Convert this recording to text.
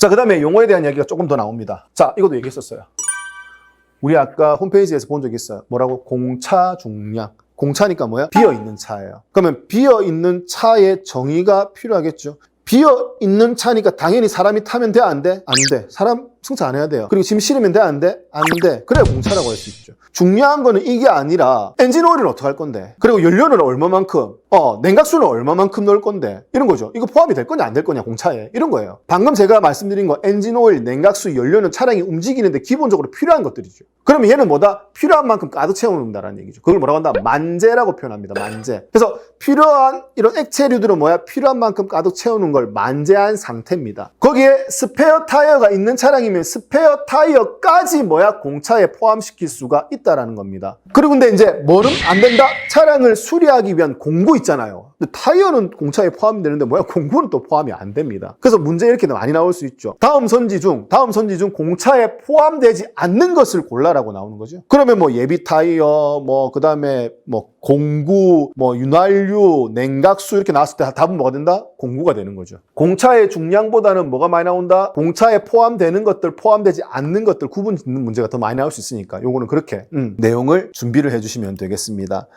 자, 그 다음에 용어에 대한 이야기가 조금 더 나옵니다. 자, 이것도 얘기했었어요. 우리 아까 홈페이지에서 본 적 있어요. 뭐라고? 공차 중량. 공차니까 뭐야? 비어 있는 차예요. 그러면 비어 있는 차의 정의가 필요하겠죠. 비어 있는 차니까 당연히 사람이 타면 돼? 안 돼? 안 돼. 사람 승차 안 해야 돼요. 그리고 짐 실으면 돼? 안 돼? 안 돼. 그래야 공차라고 할 수 있죠. 중요한 거는 이게 아니라 엔진 오일은 어떻게 할 건데? 그리고 연료는 얼마만큼? 어, 냉각수는 얼마만큼 넣을 건데? 이런 거죠. 이거 포함이 될 거냐 안 될 거냐 공차에. 이런 거예요. 방금 제가 말씀드린 거 엔진 오일, 냉각수, 연료는 차량이 움직이는데 기본적으로 필요한 것들이죠. 그러면 얘는 뭐다? 필요한 만큼 가득 채워놓는다라는 얘기죠. 그걸 뭐라고 한다? 만재라고 표현합니다. 만재. 그래서 필요한 이런 액체류들은 뭐야? 필요한 만큼 가득 채우는 걸 만재한 상태입니다. 거기에 스페어 타이어가 있는 차량이 면 스페어 타이어까지 뭐야? 공차에 포함시킬 수가 있다라는 겁니다. 그리고 근데 이제 뭐는 안 된다? 차량을 수리하기 위한 공구 있잖아요. 근데 타이어는 공차에 포함이 되는데 뭐야? 공구는 또 포함이 안 됩니다. 그래서 문제 이렇게 많이 나올 수 있죠. 다음 선지 중, 다음 선지 중 공차에 포함되지 않는 것을 골라라고 나오는 거죠. 그러면 뭐 예비 타이어, 뭐 그 다음에 뭐 공구, 뭐 윤활유, 냉각수 이렇게 나왔을 때 답은 뭐가 된다? 공구가 되는 거죠. 공차의 중량보다는 뭐가 많이 나온다? 공차에 포함되는 것들, 포함되지 않는 것들 구분 짓는 문제가 더 많이 나올 수 있으니까 요거는 그렇게 음, 내용을 준비를 해주시면 되겠습니다.